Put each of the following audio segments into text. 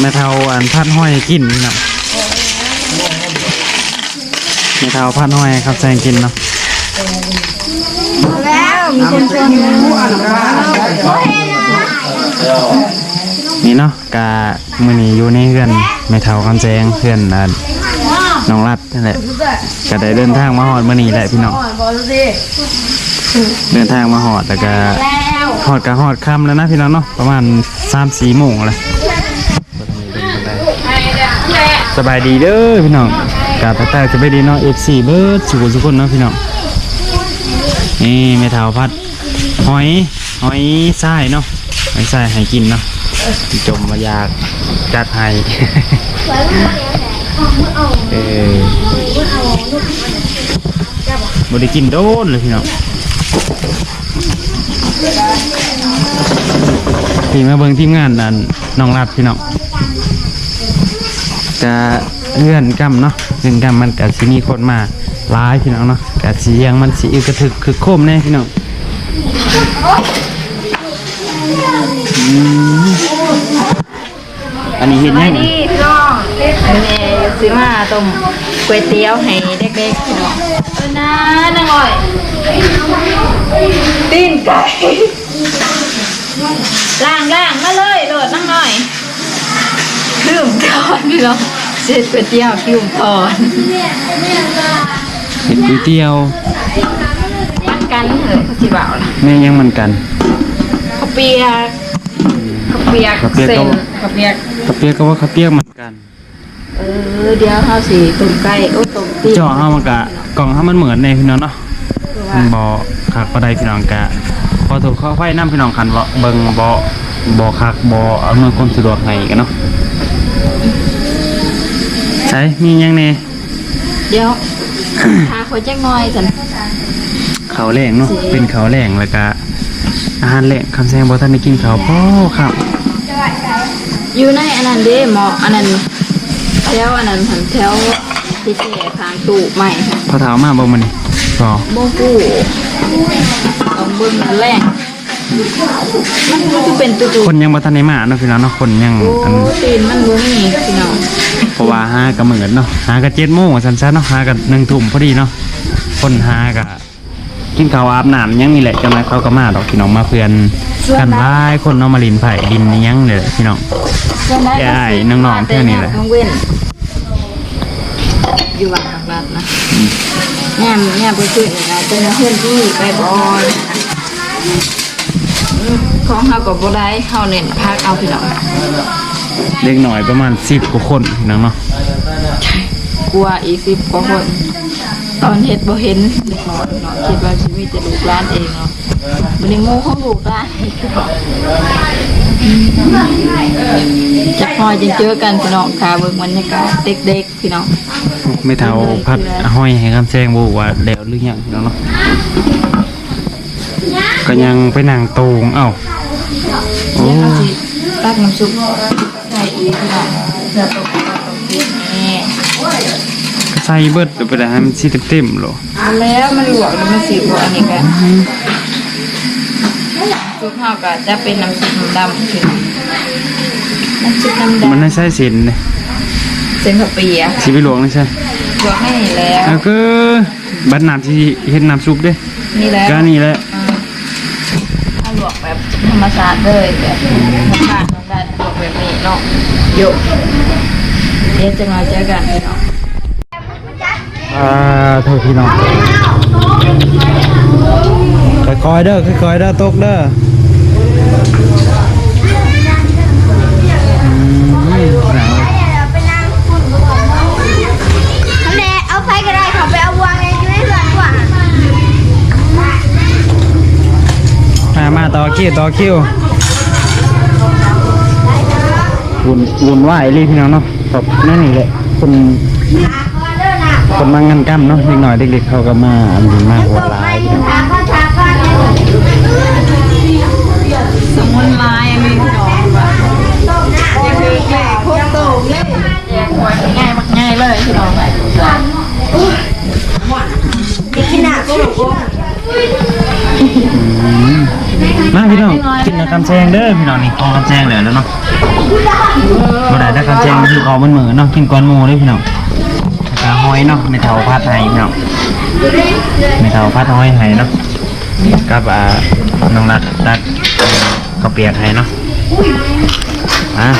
แม่เทาอันพัดห้อยกินเนาะแม่เทาพัดห้อยครับแซงกินเนาะแล้วมีคนชวนนี่เนาะกามือนี้อยู่ในเพื่อนแม่เทาคำแซงเพื่อนอัน น้องรัดนั่นแหละก็ได้เดินทางมาหอดมือนี้แหละพี่น้องเดินทางมาหอดแล้วก็หอดกับหอดค่ำแล้วนะพี่น้องเนาะประมาณสามสี่โมงเลยสบายดีเด้อพี่น้องกาพักแต่จะไปดีเนาะ F4 เบิร์ดสุขุสุขคนเนาะพี่น้องนี่แม่เทาพัดหอยหอยทรายเนาะหอยทรายให้กินเนาะจมมายากจัดให้ เออบได้กินโดนเลยพี่น้องพี่มาเบิ่งทีมงานนั่นน้องรัดพี่น้องจะเลื่อนกำเนาะเลื่อนกำมันกับสิมีคนมาหลายพี่น้องเนาะกับสียังมันสีอึกระถึกคือโคมแน่พี่น้องอันนี้เห็นยังนี่พี่น้อง อันนี้ซื้อมาต้มก๋วยเตี๋ยวให้เด็กๆเน้องเออนะนางอ่อยตีนไก่ล่างล่างมาเลยโหลดนั่งหน่อยลืมทอนพี่น้องเสร็จก๋วยเตี๋ยวลืมทอนเห็นก๋วยเตี๋ยวมันกันเหรอเขาสิบ่าวล่ะแม่ยังมันกันข้าวเปียกข้าวเปียกข้าวเปียกเส้นข้าวเปียกข้าวเปียกก็ว่าข้าวเปียกเหมือนกัน เออเดี๋ยวเฮาสิต้มไก่โอ้ต้มตีนเจาะเฮามันกะกล่องเฮามันเหมือนในพี่น้องเนาะคือมัว่านบ่คักบ่ได้พี่น้องกะพอถูกเข้าไฟนํพี่น้องคันบ่เบิ่งบ่บ่คักบ่อำนวยความสะดวกให้กันเนาะใช่มีหยังแน่เดี๋ยวพาเขาแจ้งหน่อยสันข้าวแรงเนาะเป็นข้าวแรงแล้วก็อาหารแรงคำแซงบ่ทันได้กินข้าวพ่อครับอยู่ในอันนั้นเด้หมออันนั้น แถวอันนั้นหันแถวที่แก่ทางตู้ใหม่ค่ะพอเฒ่ามาบ่มื้อนี้บ่โบกูต้องเบิ่งอันแรกมันคือเป็นตู้ตู้คนยังบ่ทันได้มาเนาะพี่น้องเนาะคนยังโอ้อันตีนมันบ่มีพี่น้องเพราะว่าหากะเหมือนเนาะหากะเจ็ดโมงสันๆเนาะหากะหนึ่งทุ่มพอดีเนาะคนหากะ กินข้าวอาบน้ำยังนี่แหละจังไรเขาก็มาดอกพี่น้องมาเพื่อนกันหลายคนเนาะมาลินไผ่ดินนี่ยังเลยพี่น้องแก่อ้ายน้องๆเท่านี้แหละน้องเว้นอยู่บ้านทางรัฐนะแง่มแง่มไปช่วยนะเจอเพื่อนที่ไปบอลของเฮากับบ่ได้เฮาเน้นพักเอาพี่น้องเด็กหน่อยประมาณสิบกว่าคนพี่น้องเนาะกลัวอีกสิบกว่าคน ตอนเฮ็ดบ่เห็นเด็กน้อยเนาะคิดว่าชีวิตจะลูกหลานเองเนาะบ่ได้โง่ของลูกหลานอีกคือบอกจะพอจะเจอกันพี่น้องค่ะเบิ่งบรรยากาศเด็กๆพี่น้องไม่เท่าพัดห้อยให้คำแซงบอกว่าเดี๋ยวหรือยังพี่น้องเนาะก็ยังไปนั่งตูงเอ้าโอ้เดี๋ยวเราสิตักน้ำซุปใส่อีกพี่น้องเพื่อตกตกกินนี่ ใส่เบิดไปได้ให้มันสิเต็มๆโหรอเอาแล้วมันลวกแล้วมันสีบวกอันนี้กันซุปเฮาก็จะเป็นน้ำซุปน้ำดำพี่น้องน้ำซุปน้ำดำมันไม่ใช่เส้นเลยเส้นข้าวเปียกสิไปหลวงไม่ใช่ลวกให้แล้วแล้วก็บัดน้ำที่เฮ็ดน้ำซุปเด้นี่แล้วก็นี่แหละถ้าลวกแบบธรรมชาติเลยแบบธรรมชาติธรรมชาติลวกแบบนี้เนาะโยกเดี๋ยวจะมาเจอกันพี่น้อง อ่าเท่าพี่น้องค่อยๆเด้อค่อยๆเด้อตกเด้ออืมหนาวทำไมเอาไฟก็ได้เขาไปเอาวางในอยู่ในเรือนกว่ามามาต่อคิวต่อคิววุ่นวุ่นวายเลยพี่น้องเนาะตบนั่นนี่แหละคน คนมางานกรรมเนาะเด็กหน่อยเด็กๆเขาก็มาอันนี้มาหัวลายพี่น้องถามก็ถามก็เนี่ยสมุนไพรมีพี่น้องว่าอย่าคือแก่โคตรโตเลยแย่หัวง่ายมากง่ายเลยพี่น้องกินหนักก็หลงอืมาพี่น้องกินกับคำแซงเด้อพี่น้องนี่คอคำแซงเลยแล้วเนาะบ่ได้ถ้าคำแซงคือคอมันเหมือนเนาะกินก้อนหมูเด้อพี่น้อง แล้อยเนาะในเถาพัดไห้พี่น้องในเถาพัดห้อยไห้เนาะกับอ่าน้องรัดรัดข้าวเปียกไห้เนาะอะ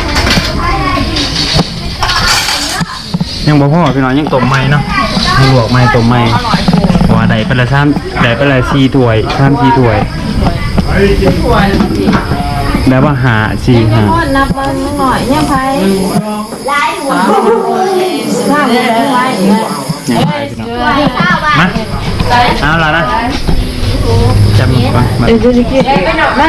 ยังบ่พ่อพี่น้องยังต้มใหม่เนาะยังลวกใหม่ต้มใหม่เพราะว่าได้ไปละซ้ำได้ไปละสี่ถ้วยซ้ำสี่ถ้วยแบบว่าหาสี่หาคนนับมันหน่อยยังไผ หลายหัวข้าวเลยไว้อย่างไรพี่น้องข้าวบ้านมาเอาละนะจำก่อนมาเดี๋ยวจะกินอีกแม่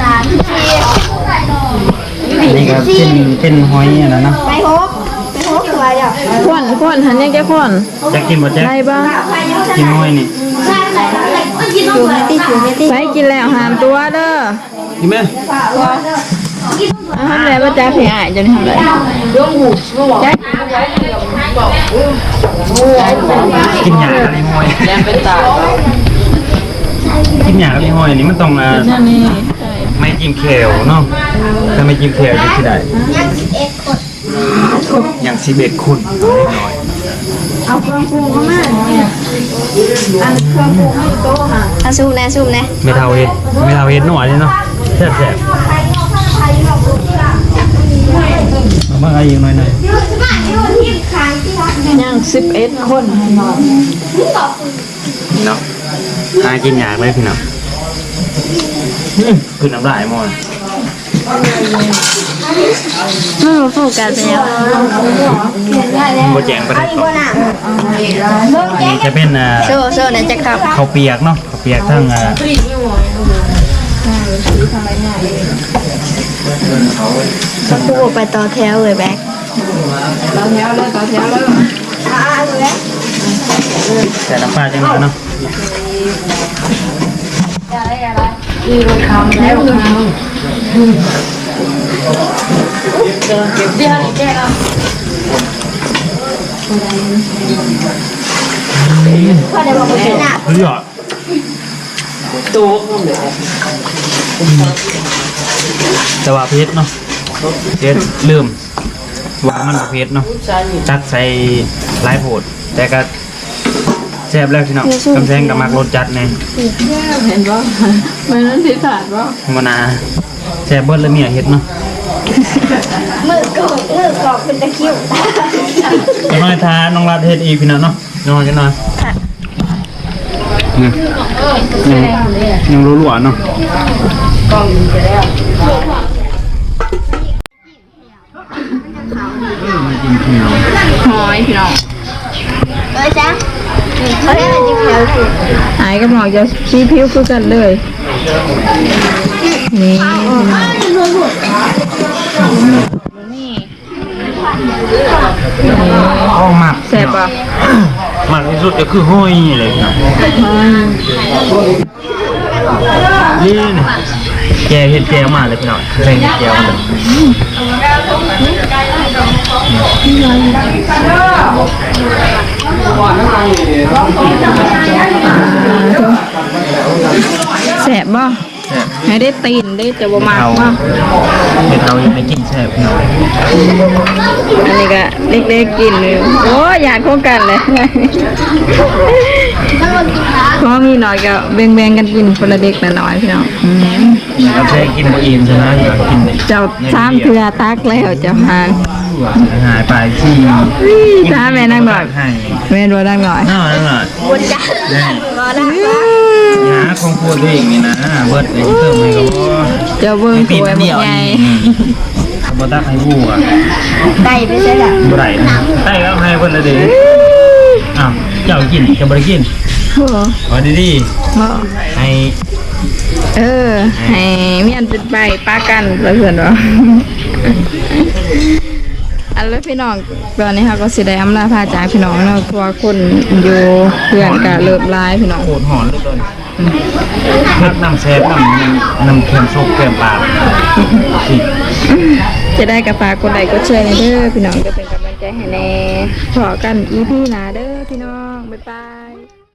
สามสี่นี่ก็เป็นเป็นหอยอันนั้นเนาะไปหกไปหกตัวเดียวขวนขวนหันยังแกขวนจะกินหมดแจ๊ได้บ้างกินหอยนี่ใช่ใช่ใช่กินน้ำเกลือตีถือไม่ตีไปกินแล้วหามตัวเด้อกินไหมเอาทำแล้วว่าจะเพียจะทำอะไรจ๊ะกินหยากับไอ้หอยกินหยากับไอ้หอยนี่มันต้องอ่าไม่จิ้มเขวเนาะถ้าไม่จิ้มเขวจะที่ได้ยังสิบเอ็ดคนอย่างสิบเบ็ดคุณน้อยเอาเครื่องปรุงเข้ามาเนี่ยอันเครื่องปรุงให้โต๊ะค่ะ อะซูมนะซูมนะไม่เท่าเฮ็ดไม่เท่าเฮ็ดหน่อยนี่เนาะแซ่บแซ่บ เอามาอะไรอีกหน่อยหน่อยยังสิบเอ็ดคนนอนเนาะหากินยากเลยพี่น้องอื้อคือน้ำลายหมดไม่มาโฟกัสแล้วโบแจงไปไหนต่อน่ะอันนี้จะเป็นอ่าโซ่โซ่เนี่ยจะขับข้าวเปียกเนาะข้าวเปียกทั้งอ่า ก็คู่ไปต่อแถวเลยแบ็คต่อแถวเลยต่อแถวเลยอ่าเลยแต่น้ำปลาจังเลยเนาะแล้วเดินเก็บเดี๋ยวนี่แกเอาพ่อเดี๋ยวบอกว่าเป็นอะเฮ้ยอะตัว แต่ว่าเพชรเนาะเพชรลืมว่ามันเพชรเนาะจัดใส่หลายโพดแต่ก็แซ่บแล้วพี่น้องกำแพงกับมักรสจัดแน่เห็นป่ะมันนั้นผิดพลาดป่ะธรรมนาแซ่บเบิดเลยเมียเฮ็ดเนาะมือกอกมือกอกเป็นตะคริวจะน้อยทาน้องรัดเฮ็ดอีกพี่น้องเนาะน้อยจะน้อยเนี่ยยังยังรู้ๆเนาะ หอยพี่น้องเออจ้ะเขาเรียกอะไรจิ้มแถวสิหายก็บอกจะชี้ผิวคือกันเลย นี่อ้อมักแซ่บป่ะมักที่สุดก็คือห้อยเลยพี่น้องนี่ แกเห็ดแกวมาเลยพี่น้องเห็ดแกวมาเลยแสบบ่ แซ่บให้ได้ตีนได้จะบ่มากป่ะเฮ็ดเอายังไม่กินแซ่บพี่น้องอันนี้ก็เล็กๆกินเลยโอ้ยอยากโครงกันเลยทั้งหมดกี่ครั้งเพราะมีหน่อยก็แบ่งๆกันกินคนละเด็กละน้อยพี่น้องอืมเราแค่กินบ่อิ่มใช่ไหมอยากกินเจ้าสามเทือตักแล้วเจ้าหางหายไปที่จ้าแม่นั่งหน่อยให้แม่ดูนั่งหน่อยน่านั่นน่ะบนจ้ะรอได้หาของครัวตัวเองนี่นะเบิดเลยเติมให้ก็บ่เจ้าเบิ้งสวยหมดไงก็บ่ตักให้ผู้อะได้ไปใช่หรอบ่ได้นะได้ก็ให้เพิ่นละเด้อ้าวเจ้ากินก็บ่ได้กินโอ้เอาดีบ่ๆให้เออ ให้เมียนเป็นไปป้ากันแล้วเพื่อนวะ อันแล้วพี่น้องตอนนี้ค่ะก็สิได้อำลาพาจากพี่น้องเนาะเพราะว่าคนอยู่เพื่อนก็เริ่มร้ายพี่น้องโคตรหอนเหลยต้นพักน้ำแซ่บน้ำน้ำน้ำเค็มซุปเค็มปากสิจะได้กับฝากกดไลค์กดแชร์ในเด้อพี่น้องจะเป็นกำลังใจให้แน่ขอกันอีพี่หนาเด้อพี่น้องบ๊ายบาย